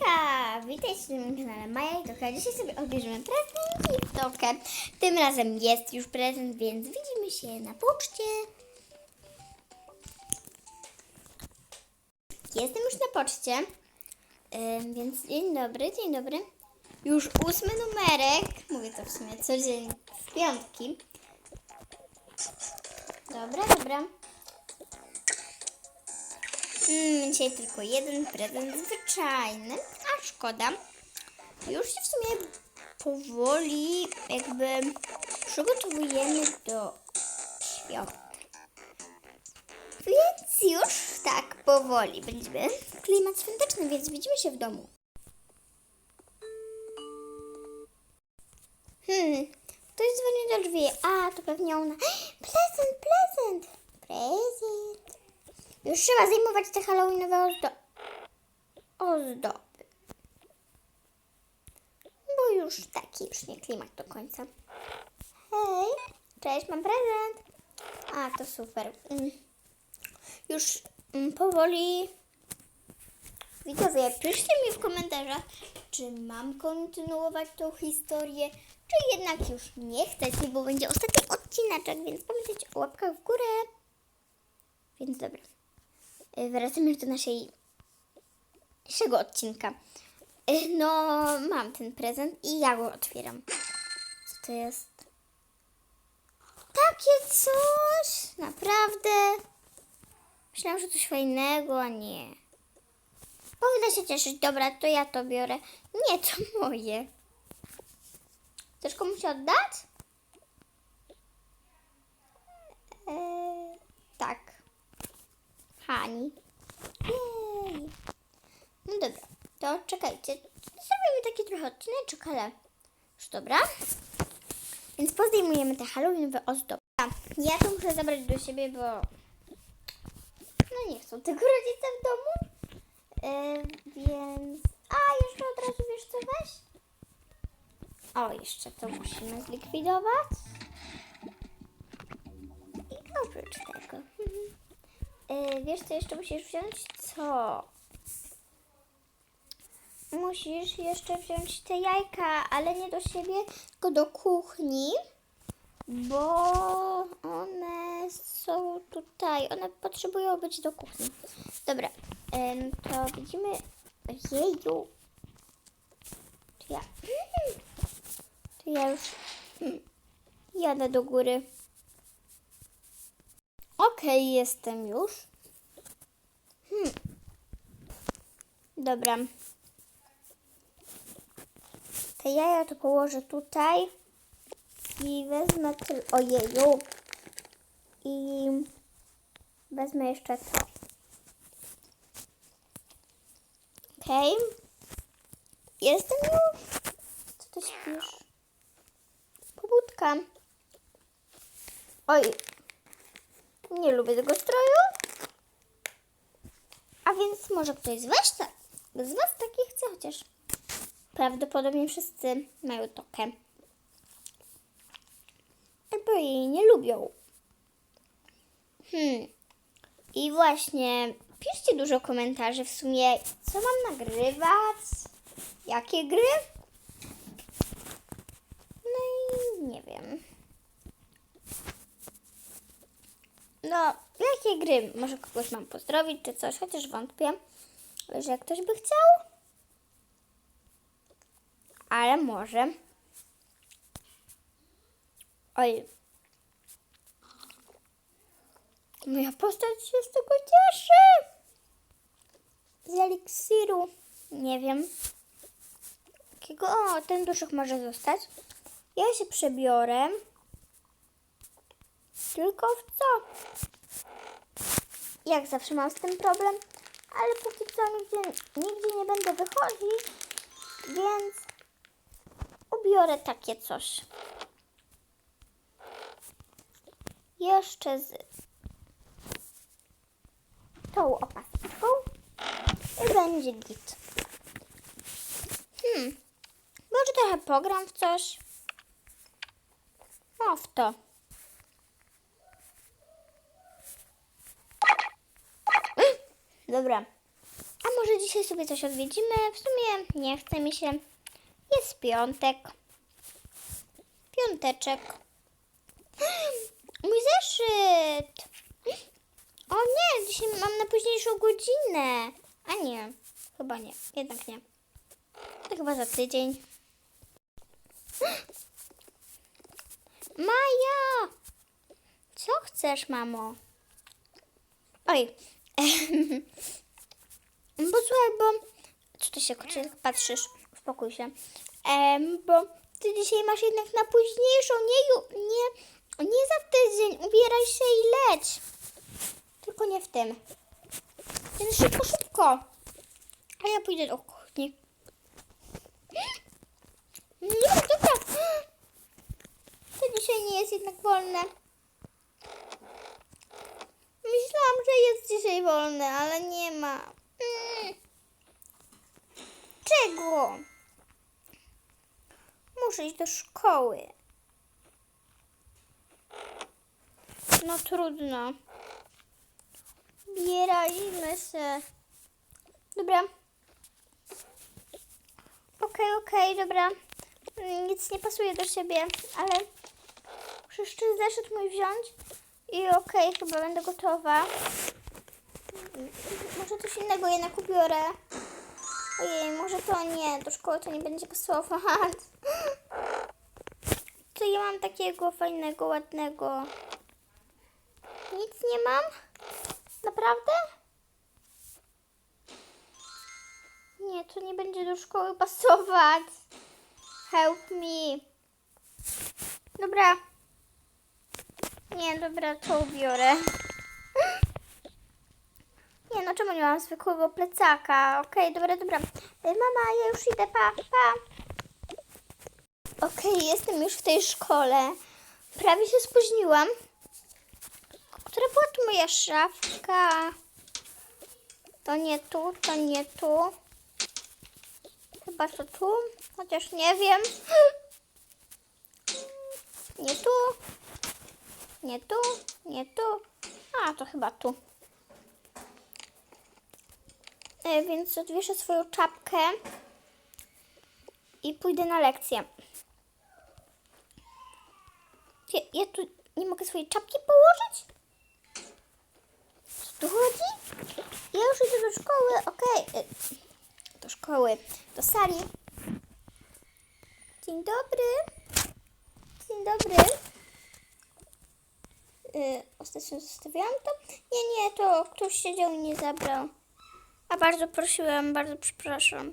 Hejka! Witajcie na moim kanale Maja i Toka. Dzisiaj sobie odbierzemy prezent i Tokę. Tym razem jest już prezent, więc widzimy się na poczcie. Jestem już na poczcie, Ym, więc dzień dobry, dzień dobry. Już ósmy numerek, mówię to w sumie codziennie w piątki. Dobra, dobra. Mm, dzisiaj tylko jeden prezent zwyczajny, a szkoda. Już się w sumie powoli jakby przygotowujemy do świąt. Więc już tak powoli będziemy klimat świąteczny, więc widzimy się w domu. Hmm, ktoś dzwoni do drzwi. A, to pewnie ona. Prezent, prezent, prezent. Już trzeba zajmować te halloweenowe ozdo- ozdoby. Bo już taki już nie klimat do końca. Hej, cześć, mam prezent. A, to super. Mm. Już mm, powoli. Widzowie, piszcie mi w komentarzach, czy mam kontynuować tą historię, czy jednak już nie chcecie, bo będzie ostatni odcineczek, więc pamiętajcie o łapkach w górę. Więc dobra. Y, Wracamy już do naszej naszego odcinka. Y, No, mam ten prezent i ja go otwieram. Co to jest? Takie coś? Naprawdę? Myślałam, że coś fajnego, a nie. Powinna się cieszyć. Dobra, to ja to biorę. Nie, to moje. Chcesz komuś oddać? Eee, tak. Hani. Jej. No dobra, czekajcie. Zrobimy taki trochę odcineczek, ale już dobra. Więc pozdejmujemy te halloweenowe ozdoby. Ja to muszę zabrać do siebie, bo no nie chcą tego rodzice w domu. Yy, więc... A, jeszcze od razu wiesz co weź? O, jeszcze to musimy zlikwidować. I oprócz tego... Yy, wiesz co jeszcze musisz wziąć? Co? Musisz jeszcze wziąć te jajka, ale nie do siebie, tylko do kuchni, bo one są tutaj. One potrzebują być do kuchni. Dobra, to widzimy. Jeju. To ja. To ja już mm, jadę do góry. Okej, jestem już. Hmm. Dobra. Te jaja to położę tutaj i wezmę tyl... Ojeju. I wezmę jeszcze to. Okej. Jestem już. Co ty śpisz? Pobudka. Oj. Nie lubię tego stroju. A więc może ktoś z was, z was taki chce, chociaż prawdopodobnie wszyscy mają tokę. Albo jej nie lubią. Hmm. I właśnie piszcie dużo komentarzy w sumie, co mam nagrywać, jakie gry. No i nie wiem. No, jakie gry? Może kogoś mam pozdrowić czy coś, chociaż wątpię, że ktoś by chciał. Ale może. Oj. Moja postać się z tego cieszy. Z eliksiru. Nie wiem. Jakiego? O, ten duszek może zostać. Ja się przebiorę. Tylko w co? Jak zawsze mam z tym problem, ale póki co nigdzie, nigdzie nie będę wychodzić, więc ubiorę takie coś. Jeszcze z tą opaską i będzie git. Hmm. Może trochę pogram w coś. O, w to. Dobra. A może dzisiaj sobie coś odwiedzimy? W sumie nie chce mi się. Jest piątek. Piąteczek. Mój zeszyt! O nie, dzisiaj mam na późniejszą godzinę. A nie, chyba nie, jednak nie. To chyba za tydzień. Maja! Co chcesz, mamo? Oj. bo słuchaj, bo... Co ty się tak patrzysz? Uspokój się. Bo ty dzisiaj masz jednak na późniejszą, nie, nie, nie za tydzień. Ubieraj się i leć. Tylko nie w tym. Więc szybko, szybko. A ja pójdę do kuchni. Nie, dobra. To dzisiaj nie jest jednak wolne. Myślałam, że jest dzisiaj wolny, ale nie ma. Mm. Czego? Muszę iść do szkoły. No trudno. Bierajmy się. Dobra. Okej, okej, dobra. Mm, Nic nie pasuje do siebie, ale muszę jeszcze zeszyt mój wziąć. I okej, chyba będę gotowa. Może coś innego jednak ubiorę. Ojej, może to nie, do szkoły to nie będzie pasować. Co ja mam takiego fajnego, ładnego? Nic nie mam? Naprawdę? Nie, to nie będzie do szkoły pasować. Help me. Dobra. Nie, dobra, to ubiorę. Nie, no czemu nie mam zwykłego plecaka? Okej, dobra, dobra. E, Mama, ja już idę, pa, pa. Okej, jestem już w tej szkole. Prawie się spóźniłam. Która była tu moja szafka? To nie tu, to nie tu. Chyba to tu, chociaż nie wiem. Nie tu, nie tu, nie tu. A, to chyba tu. E, więc odwieszę swoją czapkę i pójdę na lekcję. Ja, ja tu nie mogę swojej czapki położyć? Co tu chodzi? Ja już idę do szkoły, okej. E, Do szkoły, do sali. Dzień dobry. Dzień dobry. Y, ostatnio zostawiłam to? Nie, nie, to ktoś siedział i nie zabrał. A bardzo prosiłam, bardzo przepraszam.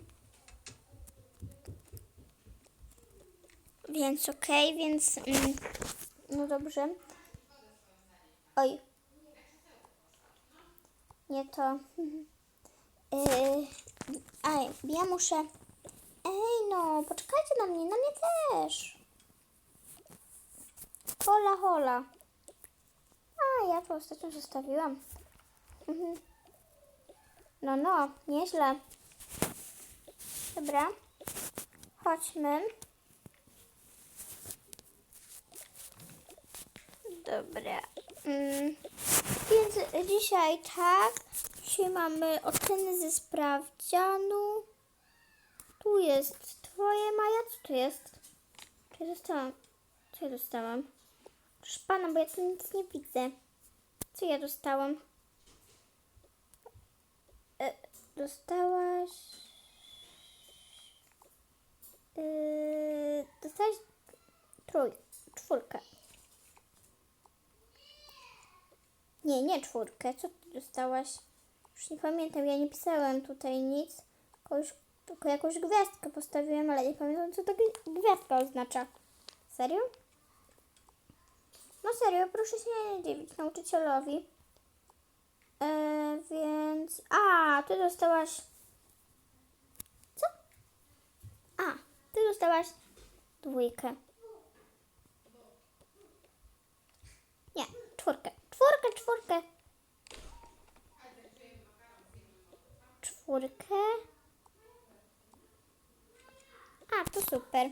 Więc okej, więc... Mm, no dobrze. Oj. Nie to. Yy, a, ja muszę... Ej no, poczekajcie na mnie, na mnie też. Hola, hola. A, ja to ostatnio zostawiłam. Mhm. No, no, nieźle. Dobra. Chodźmy. Dobra. Mm. Więc dzisiaj tak. Dzisiaj mamy oceny ze sprawdzianu. Tu jest twoje Maja. Co to jest? Co ja dostałam? Co ja dostałam? Proszę pana, bo ja tu nic nie widzę. Co ja dostałam? E, dostałaś... Yy, dostałaś trój, czwórkę. Nie, nie czwórkę. Co ty dostałaś? Już nie pamiętam, ja nie pisałem tutaj nic. Tylko, już, tylko jakąś gwiazdkę postawiłem, ale nie pamiętam, co gwi- gwiazdka oznacza. Serio? No serio, proszę się nie dziwić nauczycielowi. E, więc... A, ty dostałaś... Co? A, ty dostałaś dwójkę. Nie, czwórkę. Czwórkę, czwórkę. Czwórkę. A, to super.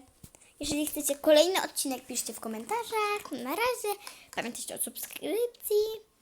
Jeżeli chcecie kolejny odcinek, piszcie w komentarzach. Na razie. Pamiętajcie o subskrypcji.